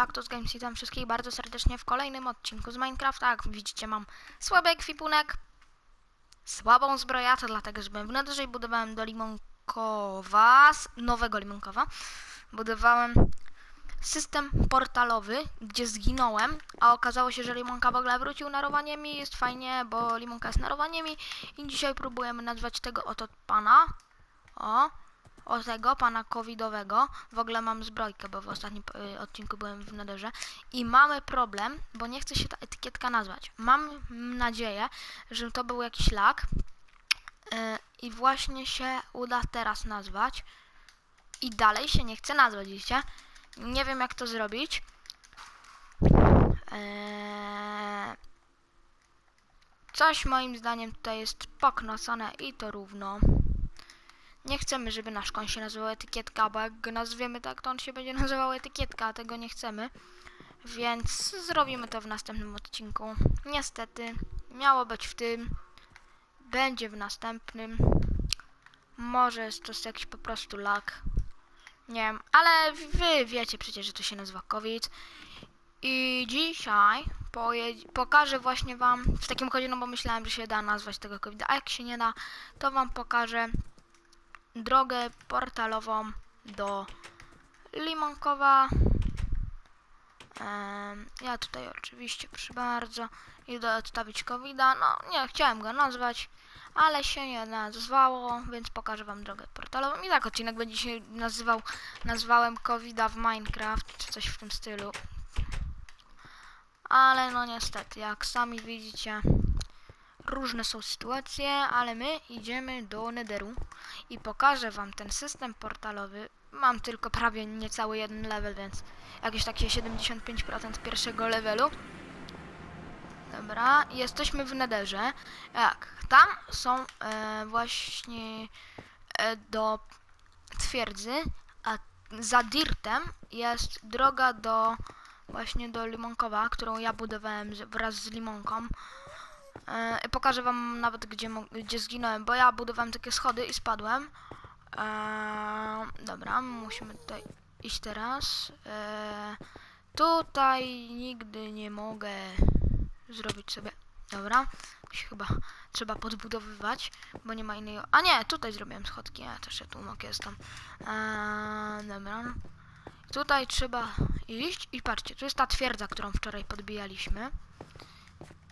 Cactus Games. Witam wszystkich bardzo serdecznie w kolejnym odcinku z Minecrafta. Jak widzicie mam słaby ekwipunek, słabą zbroję, to dlatego, że byłem w i budowałem do Limonkowa, nowego Limonkowa, budowałem system portalowy, gdzie zginąłem, a okazało się, że Limonka w ogóle wrócił na Rowaniemi, jest fajnie, bo Limonka jest na Rowaniemi i dzisiaj próbujemy nazwać tego oto pana, o, o tego pana covidowego. W ogóle mam zbrojkę, bo w ostatnim y, odcinku byłem w Nederze. I mamy problem, bo nie chce się ta etykietka nazwać. Mam nadzieję, że to był jakiś lag. y, I właśnie się uda teraz nazwać. I dalej się nie chce nazwać, widzicie? Nie wiem jak to zrobić. Eee, Coś moim zdaniem tutaj jest poknosone i to równo. Nie chcemy, żeby nasz koń się nazywał etykietka, bo jak go nazwiemy tak, to on się będzie nazywał etykietka, a tego nie chcemy. Więc zrobimy to w następnym odcinku. Niestety, miało być w tym, będzie w następnym. Może jest to jakiś po prostu lag. Nie wiem, ale wy wiecie przecież, że to się nazywa COVID. I dzisiaj pokażę właśnie wam w takim kodzie, no bo myślałem, że się da nazwać tego COVID, a jak się nie da, to wam pokażę drogę portalową do Limonkowa. Ja tutaj oczywiście, proszę bardzo, idę odstawić covida. No, nie chciałem go nazwać, ale się nie nazwało, więc pokażę wam drogę portalową. I tak odcinek będzie się nazywał, nazwałem covida w Minecraft, czy coś w tym stylu. Ale no niestety, jak sami widzicie, różne są sytuacje, ale my idziemy do Netheru i pokażę wam ten system portalowy. Mam tylko prawie niecały jeden level, więc jakieś takie 75% pierwszego levelu. Dobra, jesteśmy w Netherze. Jak? Tam są e, właśnie e, do twierdzy, a za Dirtem jest droga do właśnie do Limonkowa, którą ja budowałem wraz z Limonką. E, pokażę wam nawet gdzie, gdzie zginąłem, bo ja budowałem takie schody i spadłem. E, dobra, musimy tutaj iść teraz. E, tutaj nigdy nie mogę zrobić sobie. Dobra, się chyba trzeba podbudowywać, bo nie ma innej. A nie, tutaj zrobiłem schodki, ja też ja tu mok jestem. E, dobra. Tutaj trzeba iść i patrzcie, tu jest ta twierdza, którą wczoraj podbijaliśmy.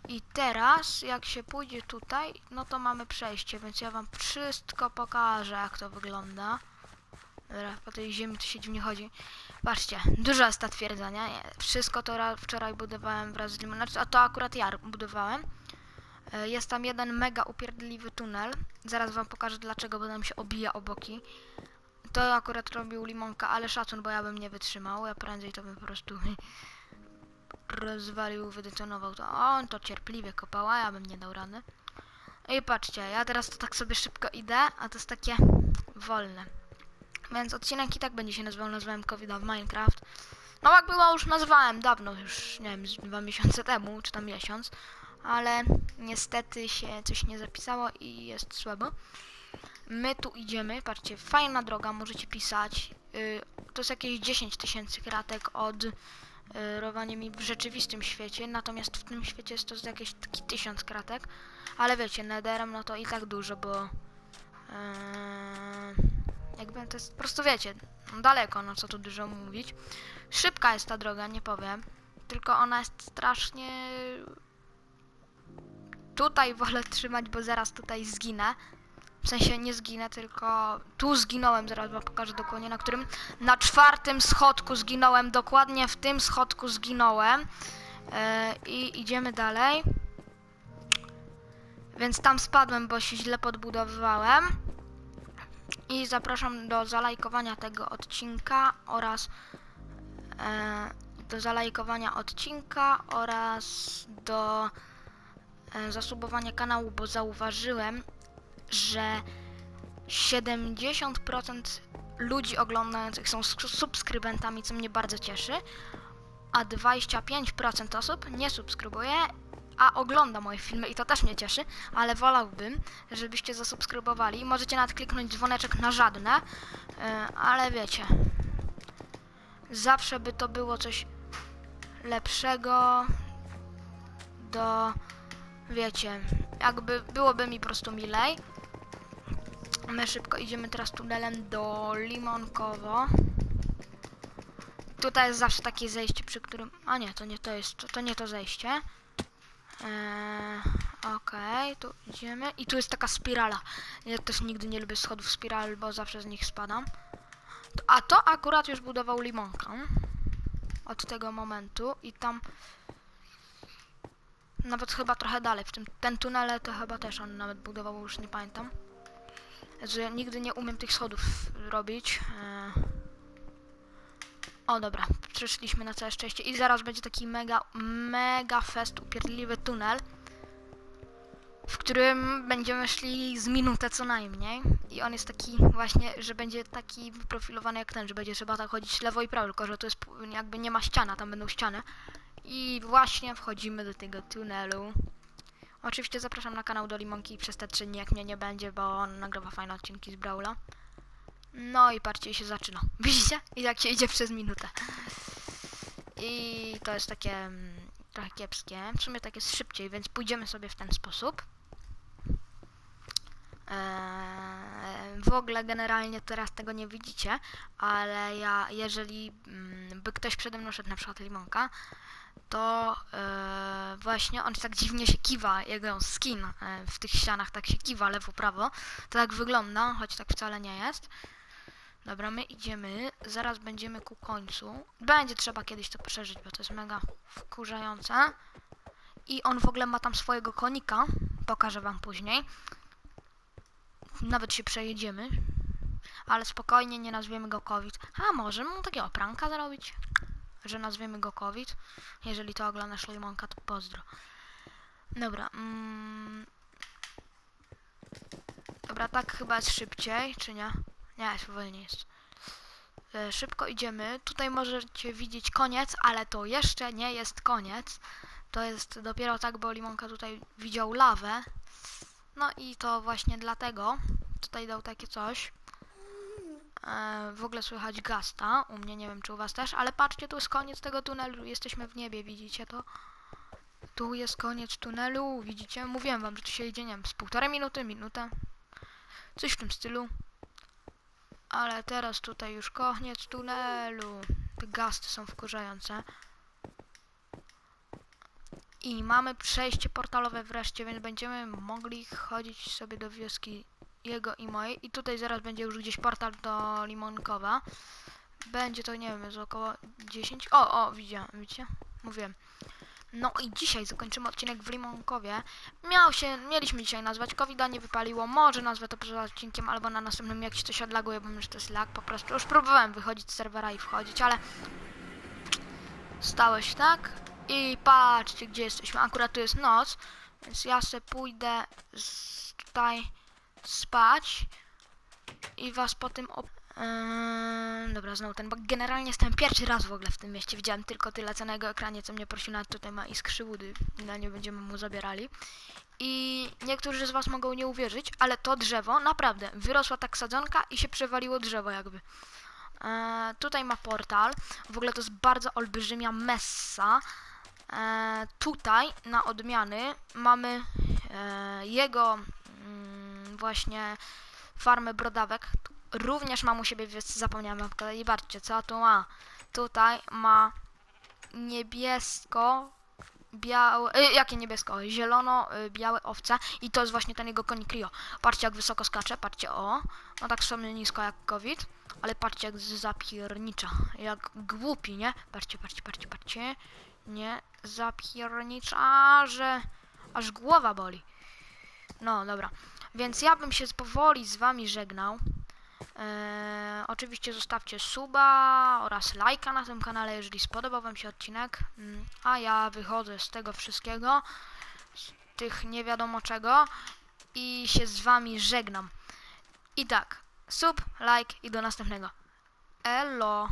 I teraz, jak się pójdzie tutaj, no to mamy przejście, więc ja wam wszystko pokażę, jak to wygląda. Dobra, po tej ziemi to się dziwnie chodzi. Patrzcie, duża jest ta? Nie, Wszystko to ra- wczoraj budowałem wraz z Limon, znaczy, a to akurat ja budowałem. E, Jest tam jeden mega upierdliwy tunel. Zaraz wam pokażę dlaczego, bo nam się obija o boki. To akurat robił Limonka, ale szacun, bo ja bym nie wytrzymał. Ja prędzej to bym po prostu rozwalił, wydetonował to. A on to cierpliwie kopał, a ja bym nie dał rady. I patrzcie, ja teraz to tak sobie szybko idę, a to jest takie wolne. Więc odcinek i tak będzie się nazywał, nazwałem covid w Minecraft. No jak było już nazwałem dawno, już nie wiem, dwa miesiące temu, czy tam miesiąc. Ale niestety się coś nie zapisało i jest słabo. My tu idziemy, patrzcie, fajna droga, możecie pisać. Yy, to jest jakieś 10 tysięcy kratek od yy, Rowaniemi w rzeczywistym świecie, natomiast w tym świecie jest to jakieś taki 1000 kratek. Ale wiecie, Netherem no to i tak dużo, bo yy, jakby to jest po prostu wiecie, daleko, no co tu dużo mówić. Szybka jest ta droga, nie powiem, tylko ona jest strasznie... Tutaj wolę trzymać, bo zaraz tutaj zginę. W sensie nie zginę, tylko tu zginąłem, zaraz wam pokażę dokładnie na którym. Na czwartym schodku zginąłem, dokładnie w tym schodku zginąłem. E, I idziemy dalej. Więc tam spadłem, bo się źle podbudowywałem. I zapraszam do zalajkowania tego odcinka oraz e, do zalajkowania odcinka oraz do e, zasubowania kanału, bo zauważyłem, że 70% ludzi oglądających są sk- subskrybentami, co mnie bardzo cieszy, a 25% osób nie subskrybuje, a ogląda moje filmy i to też mnie cieszy, ale wolałbym, żebyście zasubskrybowali. Możecie nawet kliknąć dzwoneczek na żadne, e, ale wiecie, zawsze by to było coś lepszego do, wiecie, jakby byłoby mi po prostu milej. My szybko idziemy teraz tunelem do Limonkowo. Tutaj jest zawsze takie zejście, przy którym... A nie, to nie to jest, to, to nie to zejście. Eee, Okej, tu idziemy. I tu jest taka spirala. Ja też nigdy nie lubię schodów spiral, bo zawsze z nich spadam. A to akurat już budował Limonka. Od tego momentu i tam... Nawet chyba trochę dalej, w tym ten tunele to chyba też on nawet budował, już nie pamiętam. Że nigdy nie umiem tych schodów robić. Eee. O dobra, przeszliśmy na całe szczęście i zaraz będzie taki mega, mega fest, upierdliwy tunel, w którym będziemy szli z minutę co najmniej. I on jest taki właśnie, że będzie taki wyprofilowany jak ten, że będzie trzeba tak chodzić lewo i prawo, tylko że to jest jakby nie ma ściana, tam będą ściany. I właśnie wchodzimy do tego tunelu. Oczywiście zapraszam na kanał do Limonki przez te trzy dni, jak mnie nie będzie, bo on nagrywa fajne odcinki z Brawla. No i patrzcie, się zaczyna. Widzicie? I tak się idzie przez minutę. I to jest takie mm, trochę kiepskie. W sumie tak jest szybciej, więc pójdziemy sobie w ten sposób. Eee, w ogóle generalnie teraz tego nie widzicie, ale ja, jeżeli mm, by ktoś przede mną szedł, na przykład limonka, to e, właśnie on tak dziwnie się kiwa, jego skin e, w tych ścianach tak się kiwa lewo-prawo. To tak wygląda, choć tak wcale nie jest. Dobra, my idziemy, zaraz będziemy ku końcu. Będzie trzeba kiedyś to przeżyć, bo to jest mega wkurzające. I on w ogóle ma tam swojego konika, pokażę wam później. Nawet się przejedziemy. Ale spokojnie, nie nazwiemy go COVID. A może mu takiego pranka zrobić? Że nazwiemy go COVID. Jeżeli to oglądasz Limonka, to pozdro. Dobra. Mm. Dobra, tak chyba jest szybciej, czy nie? Nie, wolniej jest. E, Szybko idziemy. Tutaj możecie widzieć koniec, ale to jeszcze nie jest koniec. To jest dopiero tak, bo Limonka tutaj widział lawę. No i to właśnie dlatego tutaj dał takie coś. E, w ogóle słychać gasta. U mnie nie wiem, czy u was też, ale patrzcie, tu jest koniec tego tunelu. Jesteśmy w niebie, widzicie to? Tu jest koniec tunelu, widzicie? Mówiłem wam, że tu się idzie, nie wiem, z półtorej minuty, minutę. Coś w tym stylu. Ale teraz tutaj już koniec tunelu. Te gasty są wkurzające. I mamy przejście portalowe wreszcie, więc będziemy mogli chodzić sobie do wioski jego i mojej. I tutaj zaraz będzie już gdzieś portal do Limonkowa. Będzie to, nie wiem, jest około 10. O, o, widziałem, widzicie? Mówiłem. No i dzisiaj zakończymy odcinek w Limonkowie. Miał się, mieliśmy dzisiaj nazwać covid nie wypaliło. Może nazwę to poza odcinkiem albo na następnym jak się coś odlaguje, bo myślę, że to jest lag po prostu. Już próbowałem wychodzić z serwera i wchodzić, ale stało się tak. I patrzcie, gdzie jesteśmy. Akurat tu jest noc, więc ja se pójdę z, tutaj spać i was po tym op... Eee, dobra, znowu ten bug. Generalnie jestem pierwszy raz w ogóle w tym mieście. Widziałem tylko tyle co na jego ekranie, co mnie prosił. Nawet tutaj ma iskrzy wody. Na nie będziemy mu zabierali. I niektórzy z was mogą nie uwierzyć, ale to drzewo naprawdę wyrosła tak sadzonka i się przewaliło drzewo jakby. Eee, tutaj ma portal. W ogóle to jest bardzo olbrzymia messa. Eee, tutaj na odmiany mamy e, jego mm, właśnie farmę brodawek. Również mam u siebie w wiosce, zapomniałem wam pokazać. Patrzcie, co tu ma. Tutaj ma niebiesko białe, jakie niebiesko? Zielono y, białe owce i to jest właśnie ten jego konik Rio. Patrzcie jak wysoko skacze, patrzcie o. No tak sobie nisko jak COVID, ale patrzcie jak zapiernicza, jak głupi, nie? Patrzcie, patrzcie, patrzcie, patrzcie. Nie, zapiernicza, że aż głowa boli. No, dobra. Więc ja bym się powoli z wami żegnał. Eee, oczywiście zostawcie suba oraz lajka na tym kanale, jeżeli spodobał wam się odcinek. Mm, A ja wychodzę z tego wszystkiego, z tych nie wiadomo czego i się z wami żegnam. I tak, sub, like i do następnego. Elo!